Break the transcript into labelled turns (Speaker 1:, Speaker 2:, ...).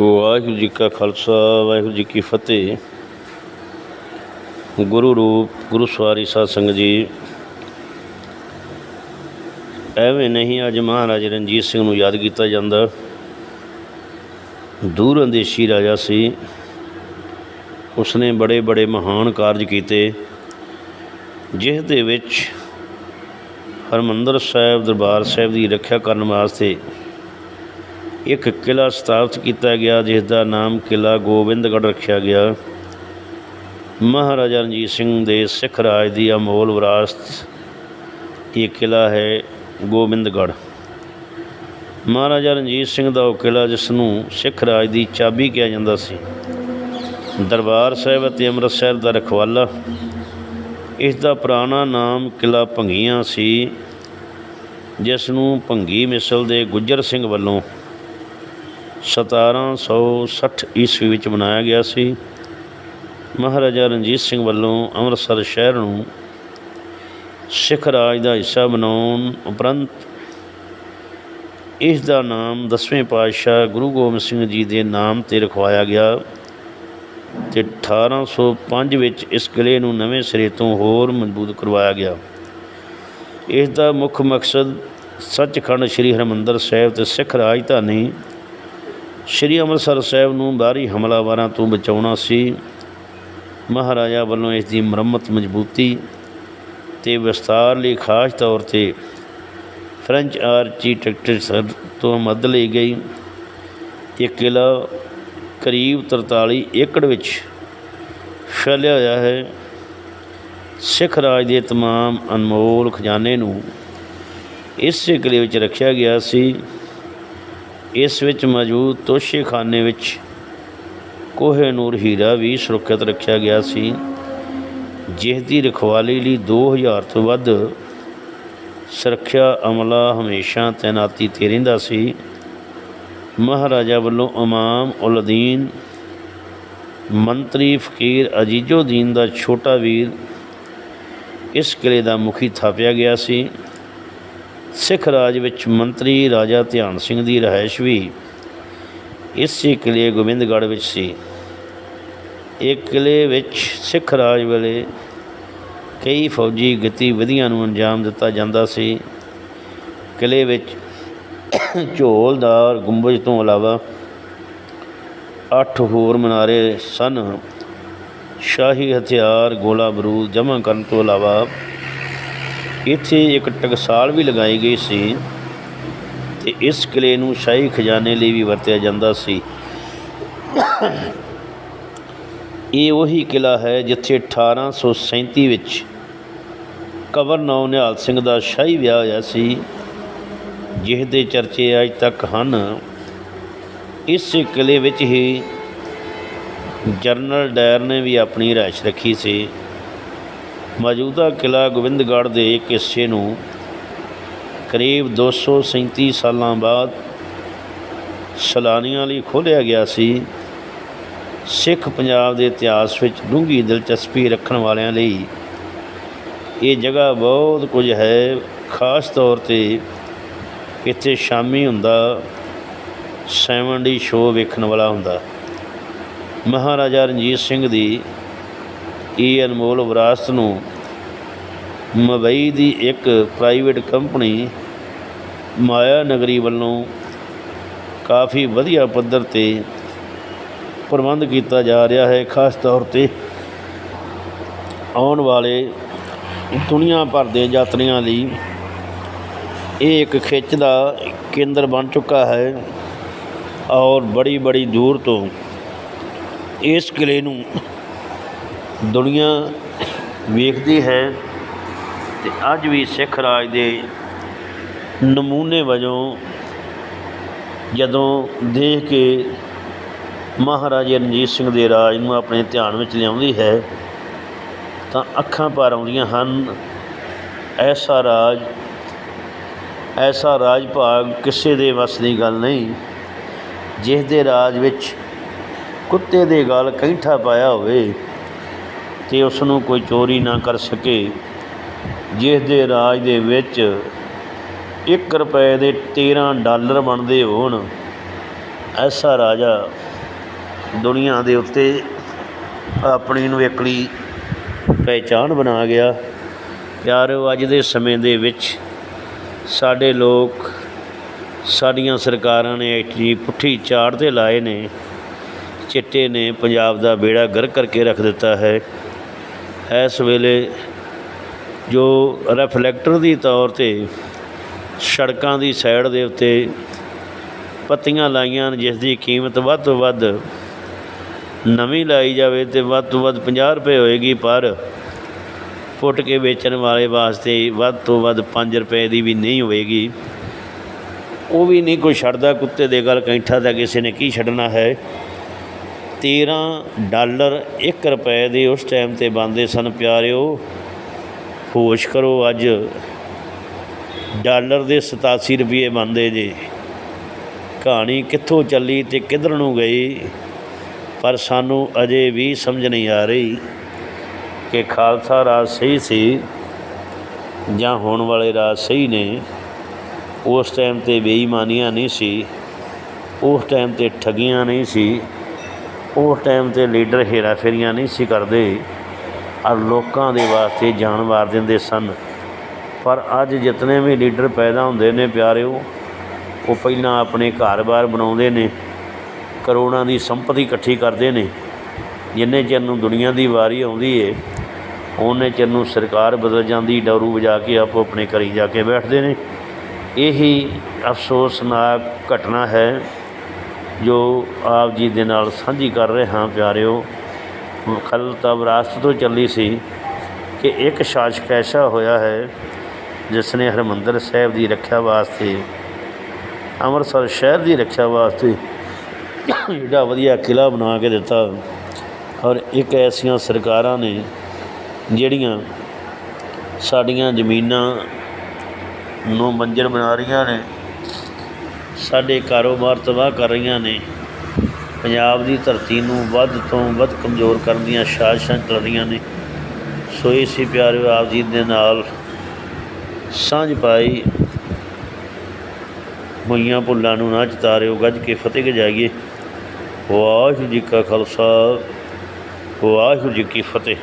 Speaker 1: ਵਾਹਿਗੁਰੂ ਜੀ ਕਾ ਖਾਲਸਾ, ਵਾਹਿਗੁਰੂ ਜੀ ਕੀ ਫਤਿਹ। ਗੁਰੂ ਰੂਪ, ਗੁਰੂ ਸਵਾਰੀ ਸਾਧ ਸੰਗਤ ਜੀ, ਐਵੇਂ ਨਹੀਂ ਅੱਜ ਮਹਾਰਾਜ ਰਣਜੀਤ ਸਿੰਘ ਨੂੰ ਯਾਦ ਕੀਤਾ ਜਾਂਦਾ। ਦੂਰ ਅੰਦੇਸ਼ੀ ਰਾਜਾ ਸੀ। ਉਸਨੇ ਬੜੇ ਬੜੇ ਮਹਾਨ ਕਾਰਜ ਕੀਤੇ, ਜਿਸ ਦੇ ਵਿੱਚ ਹਰਮੰਦਰ ਸਾਹਿਬ ਦਰਬਾਰ ਸਾਹਿਬ ਦੀ ਰੱਖਿਆ ਕਰਨ ਵਾਸਤੇ ਇੱਕ ਕਿਲਾ ਸਥਾਪਿਤ ਕੀਤਾ ਗਿਆ, ਜਿਸ ਦਾ ਨਾਮ ਕਿਲਾ ਗੋਬਿੰਦਗੜ੍ਹ ਰੱਖਿਆ ਗਿਆ। ਮਹਾਰਾਜਾ ਰਣਜੀਤ ਸਿੰਘ ਦੇ ਸਿੱਖ ਰਾਜ ਦੀ ਅਮੋਲ ਵਿਰਾਸਤ ਇਹ ਕਿਲਾ ਹੈ ਗੋਬਿੰਦਗੜ੍ਹ। ਮਹਾਰਾਜਾ ਰਣਜੀਤ ਸਿੰਘ ਦਾ ਉਹ ਕਿਲਾ ਜਿਸ ਨੂੰ ਸਿੱਖ ਰਾਜ ਦੀ ਚਾਬੀ ਕਿਹਾ ਜਾਂਦਾ ਸੀ। ਦਰਬਾਰ ਸਾਹਿਬ ਅਤੇ ਅੰਮ੍ਰਿਤਸਰ ਦਾ ਰਖਵਾਲਾ। ਇਸ ਦਾ ਪੁਰਾਣਾ ਨਾਮ ਕਿਲਾ ਭੰਗੀਆਂ ਸੀ ਜਿਸ ਨੂੰ ਭੰਗੀ ਮਿਸਲ ਦੇ ਗੁੱਜਰ ਸਿੰਘ ਵੱਲੋਂ 1760 ਈਸਵੀ ਵਿੱਚ ਬਣਾਇਆ ਗਿਆ ਸੀ। ਮਹਾਰਾਜਾ ਰਣਜੀਤ ਸਿੰਘ ਵੱਲੋਂ ਅੰਮ੍ਰਿਤਸਰ ਸ਼ਹਿਰ ਨੂੰ ਸਿੱਖ ਰਾਜ ਦਾ ਹਿੱਸਾ ਬਣਾਉਣ ਉਪਰੰਤ ਇਸ ਦਾ ਨਾਮ ਦਸਵੇਂ ਪਾਤਸ਼ਾਹ ਗੁਰੂ ਗੋਬਿੰਦ ਸਿੰਘ ਜੀ ਦੇ ਨਾਮ ਤੇ ਰਖਵਾਇਆ ਗਿਆ ਤੇ 1805 ਵਿੱਚ ਇਸ ਕਿਲੇ ਨੂੰ ਨਵੇਂ ਸਿਰੇ ਤੋਂ ਹੋਰ ਮਜ਼ਬੂਤ ਕਰਵਾਇਆ ਗਿਆ। ਇਸ ਦਾ ਮੁੱਖ ਮਕਸਦ ਸੱਚਖੰਡ ਸ੍ਰੀ ਹਰਿਮੰਦਰ ਸਾਹਿਬ ਤੇ ਸਿੱਖ ਰਾਜਧਾਨੀ ਸ਼੍ਰੀ ਅੰਮ੍ਰਿਤਸਰ ਸਾਹਿਬ ਨੂੰ ਬਾਹਰੀ ਹਮਲਾਵਰਾਂ ਤੋਂ ਬਚਾਉਣਾ ਸੀ ਮਹਾਰਾਜਾ ਵੱਲੋਂ ਇਸ ਦੀ ਮੁਰੰਮਤ ਮਜ਼ਬੂਤੀ ਤੇ ਵਿਸਤਾਰ ਲਈ ਖਾਸ ਤੌਰ ਤੇ ਫ੍ਰੈਂਚ ਆਰਕੀਟੈਕਟਰ ਤੋਂ ਮਦਦ ਲਈ ਗਈ ਇਹ ਕਿਲਾ ਕਰੀਬ 43 ਏਕੜ ਵਿੱਚ ਫੈਲਿਆ ਹੋਇਆ ਹੈ ਸਿੱਖ ਰਾਜ ਦੇ तमाम ਅਨਮੋਲ ਖਜ਼ਾਨੇ ਨੂੰ ਇਸੇ ਕਿਲੇ ਵਿੱਚ ਰੱਖਿਆ ਗਿਆ ਸੀ ਇਸ ਵਿੱਚ ਮੌਜੂਦ ਤੋਸ਼ੇਖਾਨੇ ਵਿੱਚ ਕੋਹੇਨੂਰ ਹੀਰਾ ਵੀ ਸੁਰੱਖਿਅਤ ਰੱਖਿਆ ਗਿਆ ਸੀ ਜਿਸ ਦੀ ਰਖਵਾਲੀ ਲਈ 2000 ਤੋਂ ਵੱਧ ਸੁਰੱਖਿਆ ਅਮਲਾ ਹਮੇਸ਼ਾ ਤੈਨਾਤੀ ਤੇ ਰਹਿੰਦਾ ਸੀ। ਮਹਾਰਾਜਾ ਵੱਲੋਂ ਇਮਾਮ ਉਲਦੀਨ ਮੰਤਰੀ ਫਕੀਰ ਅਜੀਜ਼ੋਦੀਨ ਦਾ ਛੋਟਾ ਵੀਰ ਇਸ ਕਿਲੇ ਦਾ ਮੁਖੀ ਥਾਪਿਆ ਗਿਆ ਸੀ। ਸਿੱਖ ਰਾਜ ਵਿੱਚ ਮੰਤਰੀ ਰਾਜਾ ਧਿਆਨ ਸਿੰਘ ਦੀ ਰਿਹਾਇਸ਼ ਵੀ ਇਸੇ ਕਿਲੇ ਗੋਬਿੰਦਗੜ੍ਹ ਵਿੱਚ ਸੀ। ਇਹ ਕਿਲੇ ਵਿੱਚ ਸਿੱਖ ਰਾਜ ਵੇਲੇ ਕਈ ਫੌਜੀ ਗਤੀਵਿਧੀਆਂ ਨੂੰ ਅੰਜਾਮ ਦਿੱਤਾ ਜਾਂਦਾ ਸੀ। ਕਿਲੇ ਵਿੱਚ ਝੋਲਦਾਰ ਗੁੰਬਜ ਤੋਂ ਇਲਾਵਾ ਅੱਠ ਹੋਰ ਮਨਾਰੇ ਸਨ। ਸ਼ਾਹੀ ਹਥਿਆਰ ਗੋਲਾ ਬਰੂਦ ਜਮ੍ਹਾਂ ਕਰਨ ਤੋਂ ਇਲਾਵਾ ਇੱਥੇ ਇੱਕ ਟਕਸਾਲ ਵੀ ਲਗਾਈ ਗਈ ਸੀ ਤੇ ਇਸ ਕਿਲੇ ਨੂੰ ਸ਼ਾਹੀ ਖਜ਼ਾਨੇ ਲਈ ਵੀ ਵਰਤਿਆ ਜਾਂਦਾ ਸੀ। ਇਹ ਉਹੀ ਕਿਲਾ ਹੈ ਜਿੱਥੇ 1837 ਵਿੱਚ ਕਵਰ ਨੌ ਨਿਹਾਲ ਸਿੰਘ ਦਾ ਸ਼ਾਹੀ ਵਿਆਹ ਹੋਇਆ ਸੀ ਜਿਸ ਦੇ ਚਰਚੇ ਅੱਜ ਤੱਕ ਹਨ। ਇਸ ਕਿਲੇ ਵਿੱਚ ਹੀ ਜਰਨਲ ਡਾਇਰ ਨੇ ਵੀ ਆਪਣੀ ਰਿਹਾਇਸ਼ ਰੱਖੀ ਸੀ। ਮੌਜੂਦਾ ਕਿਲਾ ਗੋਬਿੰਦਗੜ੍ਹ ਦੇ ਇੱਕ ਹਿੱਸੇ ਨੂੰ ਕਰੀਬ 237 ਸਾਲਾਂ ਬਾਅਦ ਸੈਲਾਨੀਆਂ ਲਈ ਖੋਲ੍ਹਿਆ ਗਿਆ ਸੀ। ਸਿੱਖ ਪੰਜਾਬ ਦੇ ਇਤਿਹਾਸ ਵਿੱਚ ਡੂੰਘੀ ਦਿਲਚਸਪੀ ਰੱਖਣ ਵਾਲਿਆਂ ਲਈ ਇਹ ਜਗ੍ਹਾ ਬਹੁਤ ਕੁਝ ਹੈ। ਖਾਸ ਤੌਰ ਤੇ ਇੱਥੇ ਸ਼ਾਮੀ ਹੁੰਦਾ 7D ਸ਼ੋਅ ਵੇਖਣ ਵਾਲਾ ਹੁੰਦਾ। ਮਹਾਰਾਜਾ ਰਣਜੀਤ ਸਿੰਘ ਦੀ ਇਹ ਅਨਮੋਲ ਵਿਰਾਸਤ ਨੂੰ ਮੁੰਬਈ ਦੀ ਇੱਕ ਪ੍ਰਾਈਵੇਟ ਕੰਪਨੀ ਮਾਇਆ ਨਗਰੀ ਵੱਲੋਂ ਕਾਫੀ ਵਧੀਆ ਪੱਧਰ ਤੇ ਪ੍ਰਬੰਧ ਕੀਤਾ ਜਾ ਰਿਹਾ ਹੈ, ਖਾਸ ਤੌਰ ਤੇ ਆਉਣ ਵਾਲੇ ਦੁਨੀਆ ਭਰ ਦੇ ਯਾਤਰੀਆਂ ਲਈ ਇਹ ਇੱਕ ਖਿੱਚ ਦਾ ਕੇਂਦਰ ਬਣ ਚੁੱਕਾ ਹੈ ਔਰ ਬੜੀ ਬੜੀ ਦੂਰ ਤੋਂ ਇਸ ਕਿਲੇ ਨੂੰ ਦੁਨੀਆ ਵੇਖਦੀ ਹੈ ਅਤੇ ਅੱਜ ਵੀ ਸਿੱਖ ਰਾਜ ਦੇ ਨਮੂਨੇ ਵਜੋਂ ਜਦੋਂ ਦੇਖ ਕੇ ਮਹਾਰਾਜਾ ਰਣਜੀਤ ਸਿੰਘ ਦੇ ਰਾਜ ਨੂੰ ਆਪਣੇ ਧਿਆਨ ਵਿੱਚ ਲਿਆਉਂਦੀ ਹੈ, ਤਾਂ ਅੱਖਾਂ ਭਰ ਆਉਂਦੀਆਂ ਹਨ, ਐਸਾ ਰਾਜ ਐਸਾ ਰਾਜ ਭਾਗ ਕਿਸੇ ਦੇ ਵੱਸ ਦੀ ਗੱਲ ਨਹੀਂ, ਜਿਸ ਦੇ ਰਾਜ ਵਿੱਚ ਕੁੱਤੇ ਦੇ ਗਲ ਕੈਂਠਾ ਪਾਇਆ ਹੋਵੇ ਤੇ ਉਸ ਨੂੰ ਕੋਈ ਚੋਰੀ ਨਾ ਕਰ ਸਕੇ ਜਿਸ ਦੇ ਰਾਜ ਦੇ ਵਿੱਚ 1 ਰੁਪਏ ਦੇ 13 ਡਾਲਰ ਬਣਦੇ ਹੋਣ, ਐਸਾ ਰਾਜਾ ਦੁਨੀਆ ਦੇ ਉੱਤੇ ਆਪਣੀ ਨੂੰ ਇਕਲੀ ਪਹਿਚਾਣ ਬਣਾ ਗਿਆ। ਪਿਆਰਿਓ ਅੱਜ ਦੇ ਸਮੇਂ ਦੇ ਵਿੱਚ ਸਾਡੇ ਲੋਕ ਸਾਡੀਆਂ ਸਰਕਾਰਾਂ ਨੇ ਐਟੀ ਪੁੱਠੀ ਚਾੜ ਤੇ ਲਾਏ ਨੇ, ਚਿੱਟੇ ਨੇ ਪੰਜਾਬ ਦਾ ਬੇੜਾ ਗਰ ਕਰਕੇ ਰੱਖ ਦਿੱਤਾ ਹੈ। ਇਸ ਵੇਲੇ ਜੋ ਰਿਫਲੈਕਟਰ ਦੀ ਤੌਰ ਤੇ ਸੜਕਾਂ ਦੀ ਸਾਈਡ ਦੇ ਉੱਤੇ ਪੱਤੀਆਂ ਲਾਈਆਂ ਹਨ, ਜਿਸ ਦੀ ਕੀਮਤ ਵੱਧ ਤੋਂ ਵੱਧ ਨਵੀਂ ਲਾਈ ਜਾਵੇ ਤੇ ਵੱਧ ਤੋਂ ਵੱਧ 50 ਰੁਪਏ ਹੋਏਗੀ, ਪਰ ਪੁੱਟ ਕੇ ਵੇਚਣ ਵਾਲੇ ਵਾਸਤੇ ਵੱਧ ਤੋਂ ਵੱਧ 5 ਰੁਪਏ ਦੀ ਵੀ ਨਹੀਂ ਹੋਏਗੀ। ਉਹ ਵੀ ਨਹੀਂ, ਕੋਈ ਛੱਡਦਾ ਕੁੱਤੇ ਦੇ ਗੱਲ, ਕੈਂਠਾ ਤਾਂ ਕਿਸੇ ਨੇ ਕੀ ਛੱਡਣਾ ਹੈ? 13 ਡਾਲਰ 1 ਰੁਪਏ ਦੇ ਉਸ ਟਾਈਮ ਤੇ ਬੰਦੇ ਸਨ, ਪਿਆਰਿਓ। ਹੋਸ਼ ਕਰੋ ਅੱਜ। ਡਾਲਰ ਦੇ 87 ਰੁਪਏ ਬੰਦੇ ਜੇ। ਕਹਾਣੀ ਕਿੱਥੋਂ ਚੱਲੀ ਤੇ ਕਿੱਧਰ ਨੂੰ ਗਈ? ਪਰ ਸਾਨੂੰ ਅਜੇ ਵੀ ਸਮਝ ਨਹੀਂ ਆ ਰਹੀ ਕਿ ਖਾਲਸਾ ਰਾਜ ਸਹੀ ਸੀ ਜਾਂ ਹੋਣ ਵਾਲੇ ਰਾਜ ਸਹੀ ਨੇ। ਉਸ ਟਾਈਮ ਤੇ ਬੇਈਮਾਨੀਆਂ ਨਹੀਂ ਸੀ। ਉਸ ਟਾਈਮ ਤੇ ਠਗੀਆਂ ਨਹੀਂ ਸੀ। ਉਸ ਟਾਈਮ ਤੇ ਲੀਡਰ ਹੇਰਾ ਫੇਰੀਆਂ ਨਹੀਂ ਸੀ ਕਰਦੇ ਔਰ ਲੋਕਾਂ ਦੇ ਵਾਸਤੇ ਜਾਨ ਵਾਰ ਦਿੰਦੇ ਸਨ। ਪਰ ਅੱਜ ਜਿਤਨੇ ਵੀ ਲੀਡਰ ਪੈਦਾ ਹੁੰਦੇ ਨੇ ਪਿਆਰਿਓ, ਉਹ ਪਹਿਲਾਂ ਆਪਣੇ ਘਰ-ਬਾਰ ਬਣਾਉਂਦੇ ਨੇ, ਕਰੋੜਾਂ ਦੀ ਸੰਪਤੀ ਇਕੱਠੀ ਕਰਦੇ ਨੇ। ਜਿੰਨੇ ਚਿਰ ਨੂੰ ਦੁਨੀਆ ਦੀ ਵਾਰੀ ਆਉਂਦੀ ਏ ਉਹਨੇ ਚਿਰ ਨੂੰ ਸਰਕਾਰ ਬਦਲ ਜਾਂਦੀ, ਡਰੂ ਵਜਾ ਕੇ ਆਪੋ ਆਪਣੇ ਘਰੀ ਜਾ ਕੇ ਬੈਠਦੇ ਨੇ। ਇਹੀ ਅਫਸੋਸਨਾਕ ਘਟਨਾ ਹੈ ਜੋ ਆਪ ਜੀ ਦੇ ਨਾਲ ਸਾਂਝੀ ਕਰ ਰਹੇ ਹਾਂ ਪਿਆਰਿਓ ਖਲ ਤਾਂ ਵਿਰਾਸਤ ਤੋਂ ਚੱਲੀ ਸੀ ਕਿ ਇੱਕ ਸ਼ਾਸਕ ਐਸਾ ਹੋਇਆ ਹੈ ਜਿਸ ਨੇ ਹਰਮੰਦਰ ਸਾਹਿਬ ਦੀ ਰੱਖਿਆ ਵਾਸਤੇ, ਅੰਮ੍ਰਿਤਸਰ ਸ਼ਹਿਰ ਦੀ ਰੱਖਿਆ ਵਾਸਤੇ ਜਿਹੜਾ ਵਧੀਆ ਕਿਲਾ ਬਣਾ ਕੇ ਦਿੱਤਾ ਔਰ ਇੱਕ ਐਸੀਆਂ ਸਰਕਾਰਾਂ ਨੇ ਜਿਹੜੀਆਂ ਸਾਡੀਆਂ ਜ਼ਮੀਨਾਂ ਨੂੰ ਮੰਜਰ ਬਣਾ ਰਹੀਆਂ ਨੇ। ਸਾਡੇ ਕਾਰੋਬਾਰ ਤਬਾਹ ਕਰ ਰਹੀਆਂ ਨੇ। ਪੰਜਾਬ ਦੀ ਧਰਤੀ ਨੂੰ ਵੱਧ ਤੋਂ ਵੱਧ ਕਮਜ਼ੋਰ ਕਰਨ ਦੀਆਂ ਸਾਜ਼ਿਸ਼ਾਂ ਚੱਲ ਰਹੀਆਂ ਨੇ। ਸੋ ਇਸੇ ਪਿਆਰਿਓ, ਆਪ ਜੀ ਦੇ ਨਾਲ ਸਾਂਝ ਪਾਈ। ਹੋਈਆਂ ਭੁੱਲਾਂ ਨੂੰ ਨਾ ਚਿਤਾਰਿਓ, ਗੱਜ ਕੇ ਫਤਿਹ ਗਜਾਈਏ। ਵਾਹਿਗੁਰੂ ਜੀ ਕਾ ਖਾਲਸਾ, ਵਾਹਿਗੁਰੂ ਜੀ ਕੀ ਫਤਿਹ।